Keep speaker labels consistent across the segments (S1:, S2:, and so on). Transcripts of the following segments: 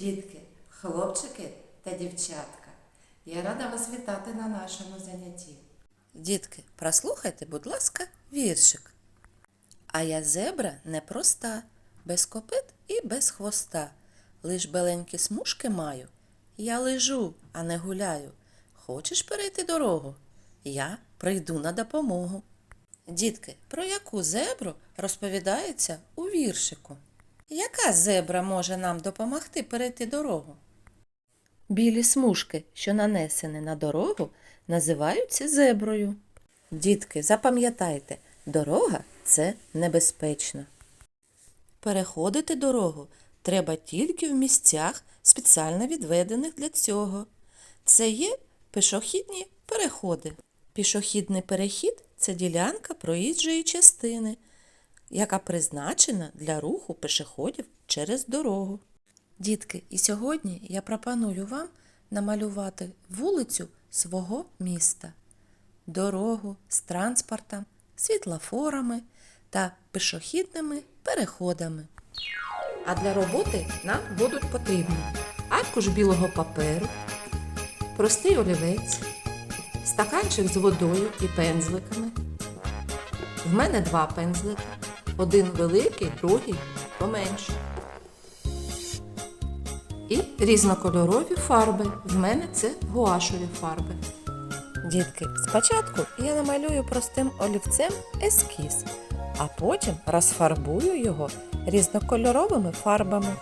S1: дітки, хлопчики та дівчатка. Я рада вас вітати на нашому занятті. Дітки, прослухайте, будь ласка, віршик. А я зебра непроста, без копит і без хвоста. Лиш беленькі смужки маю. Я лежу, а не гуляю. Хочеш перейти дорогу? Я прийду на допомогу. Дітки, про яку зебру розповідається у віршику? Яка зебра може нам допомогти перейти дорогу? Білі смужки, що нанесені на дорогу, називаються зеброю. Дітки, запам'ятайте, дорога це небезпечно. Переходити дорогу треба тільки в місцях, спеціально відведених для цього. Це є пішохідні переходи. Пішохідний перехід це ділянка проїжджої частини, яка призначена для руху пішоходів через дорогу. Дітки, і сьогодні я пропоную вам намалювати вулицю свого міста, дорогу з транспортом, світлофорами та пішохідними переходами. А для роботи нам будуть потрібні аркуш білого паперу, простий олівець, стаканчик з водою і пензликами. В мене два пензлики, один великий, другий поменший. І різнокольорові фарби. В мене це гуашові фарби. Дітки, спочатку я намалюю простим олівцем ескіз, а потім розфарбую його різнокольоровими фарбами.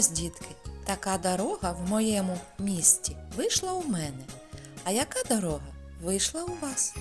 S1: Ось, дітки, така дорога в моєму місті вийшла у мене. А яка дорога вийшла у вас?